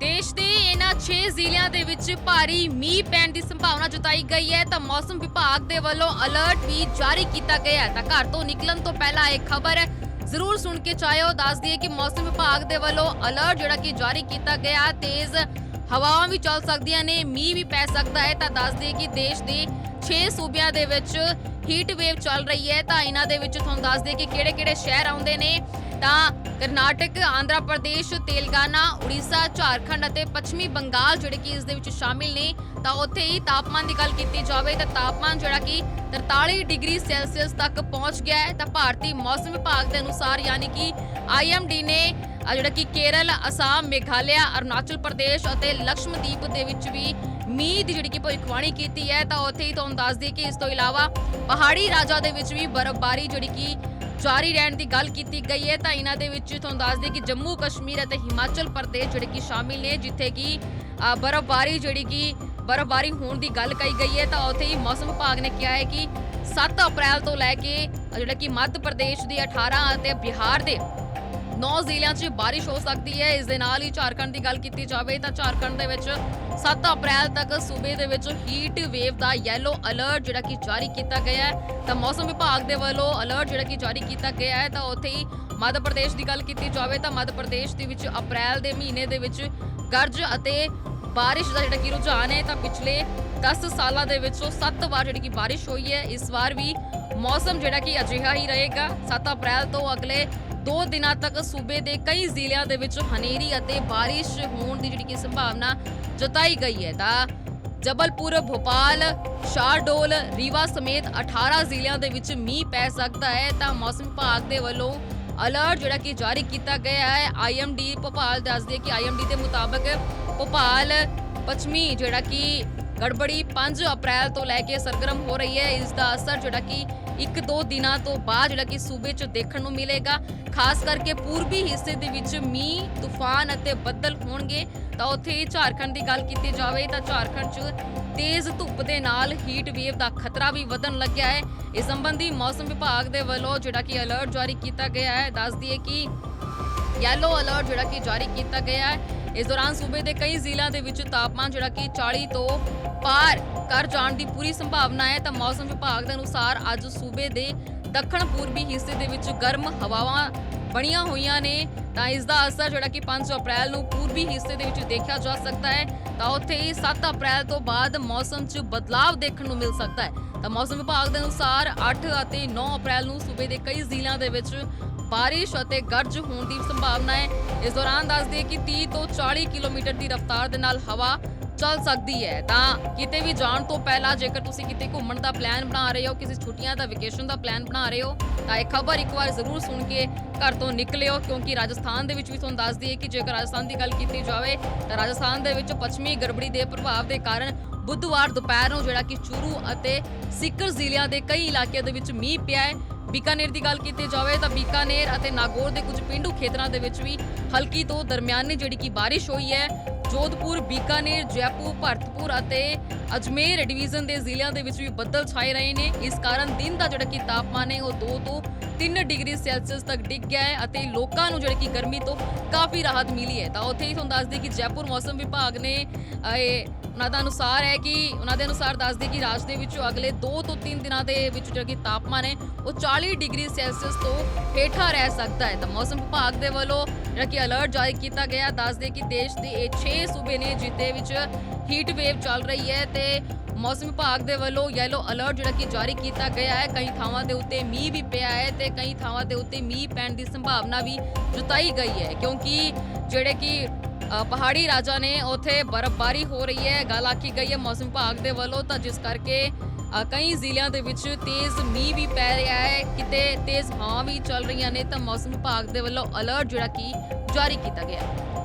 ਦੇਸ਼ ਦੇ ਇਹਨਾਂ 6 ਜ਼ਿਲ੍ਹਿਆਂ ਦੇ ਵਿੱਚ ਭਾਰੀ ਮੀਂਹ ਪੈਣ ਦੀ ਸੰਭਾਵਨਾ ਜਤਾਈ ਗਈ ਹੈ, ਤਾਂ ਮੌਸਮ ਵਿਭਾਗ ਦੇ ਵੱਲੋਂ ਅਲਰਟ ਵੀ ਜਾਰੀ ਕੀਤਾ ਗਿਆ ਹੈ। ਤਾਂ ਘਰ ਤੋਂ ਨਿਕਲਣ ਤੋਂ ਪਹਿਲਾਂ ਇਹ ਖਬਰ ਜ਼ਰੂਰ ਸੁਣ ਕੇ ਚਾਹਿਓ ਦੱਸ ਦਈਏ ਕਿ ਮੌਸਮ ਵਿਭਾਗ ਦੇ ਵੱਲੋਂ ਅਲਰਟ ਜਿਹੜਾ ਕਿ ਜਾਰੀ ਕੀਤਾ ਗਿਆ, ਤੇਜ਼ ਹਵਾਵਾਂ ਵੀ ਚੱਲ ਸਕਦੀਆਂ ਨੇ, ਮੀਂਹ ਵੀ ਪੈ ਸਕਦਾ ਹੈ। ਤਾਂ ਦੱਸ ਦਈਏ ਕਿ ਦੇਸ਼ ਦੇ 6 ਸੂਬਿਆਂ ਦੇ ਵਿੱਚ ਹੀਟ ਵੇਵ ਚੱਲ ਰਹੀ ਹੈ, ਤਾਂ ਇਹਨਾਂ ਦੇ ਵਿੱਚ ਤੁਹਾਨੂੰ ਦੱਸ ਦਈਏ ਕਿ ਕਿਹੜੇ-ਕਿਹੜੇ ਸ਼ਹਿਰ ਆਉਂਦੇ ਨੇ। ਤਾਂ ਕਰਨਾਟਕ, ਆਂਧਰਾ ਪ੍ਰਦੇਸ਼, ਤੇਲੰਗਾਨਾ, ਉੜੀਸਾ, ਝਾਰਖੰਡ ਅਤੇ ਪੱਛਮੀ ਬੰਗਾਲ ਜਿਹੜੇ ਕਿ ਇਸ ਦੇ ਵਿੱਚ ਸ਼ਾਮਿਲ ਨੇ, ਤਾਂ ਉੱਥੇ ਹੀ ਤਾਪਮਾਨ ਦੀ ਗੱਲ ਕੀਤੀ ਜਾਵੇ ਤਾਂ ਤਾਪਮਾਨ ਜਿਹੜਾ ਕਿ 43 ਡਿਗਰੀ ਸੈਲਸੀਅਸ ਤੱਕ ਪਹੁੰਚ ਗਿਆ ਹੈ। ਤਾਂ ਭਾਰਤੀ ਮੌਸਮ ਵਿਭਾਗ ਦੇ ਅਨੁਸਾਰ ਯਾਨੀ ਕਿ ਆਈਐਮਡੀ ਨੇ ਆ ਜਿਹੜਾ ਕਿ ਕੇਰਲ, ਅਸਾਮ, ਮੇਘਾਲਿਆ, ਅਰੁਣਾਚਲ ਪ੍ਰਦੇਸ਼ ਅਤੇ ਲਕਸ਼ਮਦੀਪ ਦੇ ਵਿੱਚ ਵੀ ਮੀਂਹ ਦੀ ਜਿਹੜੀ ਕਿ ਭਵਿੱਖਬਾਣੀ ਕੀਤੀ ਹੈ, ਤਾਂ ਉੱਥੇ ਹੀ ਤੁਹਾਨੂੰ ਦੱਸ ਦਈਏ ਕਿ ਇਸ ਤੋਂ ਇਲਾਵਾ ਪਹਾੜੀ ਰਾਜਾਂ ਦੇ ਵਿੱਚ ਵੀ ਬਰਫ਼ਬਾਰੀ ਜਿਹੜੀ ਕਿ ਜਾਰੀ ਰਹਿਣ ਦੀ ਗੱਲ ਕੀਤੀ ਗਈ ਹੈ, ਤਾਂ ਇਹਨਾਂ ਦੇ ਵਿੱਚ ਤੁਹਾਨੂੰ ਦੱਸ ਦਈਏ ਕਿ ਜੰਮੂ, ਕਸ਼ਮੀਰ ਅਤੇ ਹਿਮਾਚਲ ਪ੍ਰਦੇਸ਼ ਜਿਹੜੇ ਕਿ ਸ਼ਾਮਿਲ ਨੇ, ਜਿੱਥੇ ਕਿ ਬਰਫ਼ਬਾਰੀ ਜਿਹੜੀ ਕਿ ਬਰਫ਼ਬਾਰੀ ਹੋਣ ਦੀ ਗੱਲ ਕਹੀ ਗਈ ਹੈ, ਤਾਂ ਉੱਥੇ ਹੀ ਮੌਸਮ ਵਿਭਾਗ ਨੇ ਕਿਹਾ ਹੈ ਕਿ 7 ਅਪ੍ਰੈਲ ਤੋਂ ਲੈ ਕੇ ਜਿਹੜਾ ਕਿ ਮੱਧ ਪ੍ਰਦੇਸ਼ ਦੀ 18 ਅਤੇ ਬਿਹਾਰ ਦੇ 9 ਜ਼ਿਲ੍ਹਿਆਂ 'ਚ ਬਾਰਿਸ਼ ਹੋ ਸਕਦੀ ਹੈ। ਇਸ ਦੇ ਨਾਲ ਹੀ ਝਾਰਖੰਡ ਦੀ ਗੱਲ ਕੀਤੀ ਜਾਵੇ ਤਾਂ ਝਾਰਖੰਡ ਦੇ ਵਿੱਚ 7 ਅਪ੍ਰੈਲ ਤੱਕ ਸੂਬੇ ਦੇ ਵਿੱਚ ਹੀਟ ਵੇਵ ਦਾ ਯੈਲੋ ਅਲਰਟ ਜਿਹੜਾ ਕਿ ਜਾਰੀ ਕੀਤਾ ਗਿਆ ਹੈ। ਤਾਂ ਮੌਸਮ ਵਿਭਾਗ ਦੇ ਵੱਲੋਂ ਅਲਰਟ ਜਿਹੜਾ ਕਿ ਜਾਰੀ ਕੀਤਾ ਗਿਆ ਹੈ ਤਾਂ ਉੱਥੇ ਹੀ ਮੱਧ ਪ੍ਰਦੇਸ਼ ਦੀ ਗੱਲ ਕੀਤੀ ਜਾਵੇ ਤਾਂ ਮੱਧ ਪ੍ਰਦੇਸ਼ ਦੇ ਵਿੱਚ ਅਪ੍ਰੈਲ ਦੇ ਮਹੀਨੇ ਦੇ ਵਿੱਚ ਗਰਜ ਅਤੇ ਬਾਰਿਸ਼ ਦਾ ਜਿਹੜਾ ਕਿ ਰੁਝਾਨ ਹੈ ਤਾਂ ਪਿਛਲੇ 10 ਸਾਲਾਂ ਦੇ ਵਿੱਚੋਂ 7 ਵਾਰ ਜਿਹੜੀ ਕਿ ਬਾਰਿਸ਼ ਹੋਈ ਹੈ। ਇਸ ਵਾਰ ਵੀ ਮੌਸਮ ਜਿਹੜਾ ਕਿ ਅਜਿਹਾ ਹੀ ਰਹੇਗਾ। 7 ਅਪ੍ਰੈਲ ਤੋਂ ਅਗਲੇ ਦੋ ਦਿਨਾਂ ਤੱਕ ਸੂਬੇ ਦੇ ਕਈ ਜ਼ਿਲ੍ਹਿਆਂ ਦੇ ਵਿੱਚ ਹਨੇਰੀ ਅਤੇ ਬਾਰਿਸ਼ ਹੋਣ ਦੀ ਜਿਹੜੀ ਕਿ ਸੰਭਾਵਨਾ ਜਤਾਈ ਗਈ ਹੈ। ਤਾਂ ਜਬਲਪੁਰ, ਭੋਪਾਲ ਸ਼ਾਹਡੋਲ ਰੀਵਾ ਸਮੇਤ 18 ਜ਼ਿਲ੍ਹਿਆਂ ਦੇ ਵਿੱਚ ਮੀਂਹ ਪੈ ਸਕਦਾ ਹੈ। ਤਾਂ ਮੌਸਮ ਵਿਭਾਗ ਦੇ ਵੱਲੋਂ ਅਲਰਟ ਜਿਹੜਾ ਕਿ ਜਾਰੀ ਕੀਤਾ ਗਿਆ ਹੈ। ਆਈਐਮਡੀ ਭੋਪਾਲ ਦੱਸਦੀ ਹੈ ਕਿ ਆਈਐਮਡੀ ਦੇ ਮੁਤਾਬਕ ਭੋਪਾਲ ਪੱਛਮੀ ਜਿਹੜਾ ਕਿ ਗੜਬੜੀ 5 ਅਪ੍ਰੈਲ ਤੋਂ ਲੈ ਕੇ ਸਰਗਰਮ ਹੋ ਰਹੀ ਹੈ। ਇਸ ਦਾ ਅਸਰ ਜਿਹੜਾ ਕਿ ਇੱਕ ਦੋ ਦਿਨਾਂ ਤੋਂ ਬਾਅਦ ਜਿਹੜਾ ਕਿ ਸੂਬੇ 'ਚ ਦੇਖਣ ਨੂੰ ਮਿਲੇਗਾ। ਖਾਸ ਕਰਕੇ ਪੂਰਬੀ ਹਿੱਸੇ ਦੇ ਵਿੱਚ ਮੀਂਹ, ਤੂਫਾਨ ਅਤੇ ਬੱਦਲ ਹੋਣਗੇ। ਤਾਂ ਉੱਥੇ ਹੀ ਝਾਰਖੰਡ ਦੀ ਗੱਲ ਕੀਤੀ ਜਾਵੇ ਤਾਂ ਝਾਰਖੰਡ 'ਚ ਤੇਜ਼ ਧੁੱਪ ਦੇ ਨਾਲ ਹੀਟ ਵੇਵ ਦਾ ਖਤਰਾ ਵੀ ਵਧਣ ਲੱਗਿਆ ਹੈ। ਇਸ ਸੰਬੰਧੀ ਮੌਸਮ ਵਿਭਾਗ ਦੇ ਵੱਲੋਂ ਜਿਹੜਾ ਕਿ ਅਲਰਟ ਜਾਰੀ ਕੀਤਾ ਗਿਆ ਹੈ। ਦੱਸ ਦਈਏ ਕਿ ਯੈਲੋ ਅਲਰਟ ਜਿਹੜਾ ਕਿ ਜਾਰੀ ਕੀਤਾ ਗਿਆ ਹੈ। ਇਸ ਦੌਰਾਨ ਸੂਬੇ ਦੇ ਕਈ ਜ਼ਿਲ੍ਹਿਆਂ ਦੇ ਵਿੱਚ ਤਾਪਮਾਨ ਜਿਹੜਾ ਕਿ 40 ਤੋਂ ਪਾਰ ਕਰ ਜਾਣ ਦੀ ਪੂਰੀ ਸੰਭਾਵਨਾ ਹੈ, ਤਾਂ ਮੌਸਮ ਵਿਭਾਗ ਦੇ ਅਨੁਸਾਰ ਅੱਜ ਸੂਬੇ ਦੇ ਦੱਖਣ ਪੂਰਬੀ ਹਿੱਸੇ ਦੇ ਵਿੱਚ ਗਰਮ ਹਵਾਵਾਂ ਬਣੀਆਂ ਹੋਈਆਂ ਨੇ। ਤਾਂ ਇਸ ਦਾ ਅਸਰ ਜਿਹੜਾ ਕਿ 5 ਅਪ੍ਰੈਲ ਨੂੰ ਪੂਰਬੀ ਹਿੱਸੇ ਦੇ ਵਿੱਚ ਦੇਖਿਆ ਜਾ ਸਕਦਾ ਹੈ। ਤਾਂ ਉੱਥੇ ਹੀ 7 ਅਪ੍ਰੈਲ ਤੋਂ ਬਾਅਦ ਮੌਸਮ 'ਚ ਬਦਲਾਵ ਦੇਖਣ ਨੂੰ ਮਿਲ ਸਕਦਾ ਹੈ। ਤਾਂ ਮੌਸਮ ਵਿਭਾਗ ਦੇ ਅਨੁਸਾਰ 8 ਅਤੇ 9 ਅਪ੍ਰੈਲ ਨੂੰ ਸੂਬੇ ਦੇ ਕਈ ਜ਼ਿਲ੍ਹਿਆਂ ਦੇ ਵਿੱਚ ਬਾਰਿਸ਼ ਅਤੇ ਗਰਜ ਹੋਣ ਦੀ ਸੰਭਾਵਨਾ ਹੈ। ਇਸ ਦੌਰਾਨ ਦੱਸ ਕਿ 30 ਤੋਂ 40 ਕਿਲੋਮੀਟਰ ਦੀ ਰਫ਼ਤਾਰ ਦੇ ਨਾਲ ਹਵਾ ਚੱਲ ਸਕਦੀ ਹੈ। ਤਾਂ ਕਿਤੇ ਵੀ ਜਾਣ ਤੋਂ ਪਹਿਲਾਂ ਜੇਕਰ ਤੁਸੀਂ ਕਿਤੇ ਘੁੰਮਣ ਦਾ ਪਲਾਨ ਬਣਾ ਰਹੇ ਹੋ, ਕਿਸੇ ਛੁੱਟੀਆਂ ਦਾ ਵਕੇਸ਼ਨ ਦਾ ਪਲਾਨ ਬਣਾ ਰਹੇ ਹੋ, ਤਾਂ ਇਹ ਖਬਰ ਇੱਕ ਵਾਰ ਜ਼ਰੂਰ ਸੁਣ ਕੇ ਘਰ ਤੋਂ ਨਿਕਲਿਓ, ਕਿਉਂਕਿ ਰਾਜਸਥਾਨ ਦੇ ਵਿੱਚ ਵੀ ਤੁਹਾਨੂੰ ਦੱਸ ਦਈਏ ਕਿ ਜੇਕਰ ਰਾਜਸਥਾਨ ਦੀ ਗੱਲ ਕੀਤੀ ਜਾਵੇ, ਤਾਂ ਰਾਜਸਥਾਨ ਦੇ ਵਿੱਚ ਪੱਛਮੀ ਗੜਬੜੀ ਦੇ ਪ੍ਰਭਾਵ ਦੇ ਕਾਰਨ ਬੁੱਧਵਾਰ ਦੁਪਹਿਰ ਨੂੰ ਜਿਹੜਾ ਕਿ ਚੂਰੂ ਅਤੇ ਸਿੱਕਰ ਜ਼ਿਲ੍ਹਿਆਂ ਦੇ ਕਈ ਇਲਾਕਿਆਂ ਦੇ ਵਿੱਚ ਮੀਂਹ ਪਿਆ ਹੈ। ਬੀਕਾਨੇਰ ਦੀ ਗੱਲ ਕੀਤੀ ਜਾਵੇ ਤਾਂ ਬੀਕਾਨੇਰ ਅਤੇ ਨਾਗੌਰ ਦੇ ਕੁਝ ਪਿੰਡੂ ਖੇਤਰਾਂ ਦੇ ਵਿੱਚ ਵੀ ਹਲਕੀ ਤੋਂ ਦਰਮਿਆਨੀ ਜਿਹੜੀ ਕਿ ਬਾਰਿਸ਼ ਹੋਈ ਹੈ ਜੋਧਪੁਰ, ਬੀਕਾਨੇਰ, ਜੈਪੁਰ, ਭਰਤਪੁਰ ਅਤੇ ਅਜਮੇਰ ਡਿਵੀਜ਼ਨ ਦੇ ਜ਼ਿਲ੍ਹਿਆਂ ਦੇ ਵਿੱਚ ਵੀ ਬੱਦਲ ਛਾਏ ਰਹੇ ਨੇ। ਇਸ ਕਾਰਨ ਦਿਨ ਦਾ ਜਿਹੜਾ ਕਿ ਤਾਪਮਾਨ ਹੈ ਉਹ 2 ਤੋਂ 3 ਡਿਗਰੀ ਸੈਲਸੀਅਸ ਤੱਕ ਡਿੱਗ ਗਿਆ ਹੈ ਅਤੇ ਲੋਕਾਂ ਨੂੰ ਜਿਹੜੀ ਕਿ ਗਰਮੀ ਤੋਂ ਕਾਫੀ ਰਾਹਤ ਮਿਲੀ ਹੈ। ਤਾਂ ਉੱਥੇ ਹੀ ਤੁਹਾਨੂੰ ਦੱਸ ਦਈਏ ਕਿ ਜੈਪੁਰ ਮੌਸਮ ਵਿਭਾਗ ਨੇ ਇਹ ਉਹਨਾਂ ਦਾ ਅਨੁਸਾਰ ਹੈ ਕਿ ਉਹਨਾਂ ਦੇ ਅਨੁਸਾਰ ਦੱਸਦੇ ਕਿ ਰਾਜ ਦੇ ਵਿੱਚ ਅਗਲੇ 2 ਤੋਂ 3 ਦਿਨਾਂ ਦੇ ਵਿੱਚ ਜਿਹੜਾ ਕਿ ਤਾਪਮਾਨ ਹੈ, ਉਹ 40 ਡਿਗਰੀ ਸੈਲਸੀਅਸ ਤੋਂ ਹੇਠਾਂ ਰਹਿ ਸਕਦਾ ਹੈ। ਤਾਂ ਮੌਸਮ ਵਿਭਾਗ ਦੇ ਵੱਲੋਂ ਜਿਹੜਾ ਕਿ ਅਲਰਟ ਜਾਰੀ ਕੀਤਾ ਗਿਆ ਦੱਸਦੇ ਕਿ ਦੇਸ਼ ਦੇ ਇਹ 6 ਸੂਬੇ ਨੇ ਜਿੱਤੇ ਵਿੱਚ ਹੀਟ ਵੇਵ ਚੱਲ ਰਹੀ ਹੈ ਤੇ ਮੌਸਮ ਵਿਭਾਗ ਦੇ ਵੱਲੋਂ ਯੈਲੋ ਅਲਰਟ ਜਿਹੜਾ ਕਿ ਜਾਰੀ ਕੀਤਾ ਗਿਆ ਹੈ। ਕਈ ਥਾਵਾਂ ਦੇ ਉੱਤੇ ਮੀਂਹ ਵੀ ਪਿਆ ਹੈ ਤੇ ਕਈ ਥਾਵਾਂ ਦੇ ਉੱਤੇ ਮੀਂਹ ਪੈਣ ਦੀ ਸੰਭਾਵਨਾ ਵੀ ਜਤਾਈ ਗਈ ਹੈ। ਕਿਉਂਕਿ ਜਿਹੜੇ ਕਿ ਪਹਾੜੀ ਰਾਜਾਂ ਨੇ ਉੱਥੇ ਬਰਫ਼ਬਾਰੀ ਹੋ ਰਹੀ ਹੈ, ਗੱਲ ਆਖੀ ਗਈ ਹੈ ਮੌਸਮ ਵਿਭਾਗ ਦੇ ਵੱਲੋਂ, ਤਾਂ ਜਿਸ ਕਰਕੇ ਕਈ ਜ਼ਿਲ੍ਹਿਆਂ ਦੇ ਵਿੱਚ ਤੇਜ਼ ਮੀਂਹ ਵੀ ਪੈ ਰਿਹਾ ਹੈ, ਕਿਤੇ ਤੇਜ਼ ਹਵਾ ਵੀ ਚੱਲ ਰਹੀਆਂ ਨੇ, ਤਾਂ ਮੌਸਮ ਵਿਭਾਗ ਦੇ ਵੱਲੋਂ ਅਲਰਟ ਜਿਹੜਾ ਕਿ ਜਾਰੀ ਕੀਤਾ ਗਿਆ ਹੈ।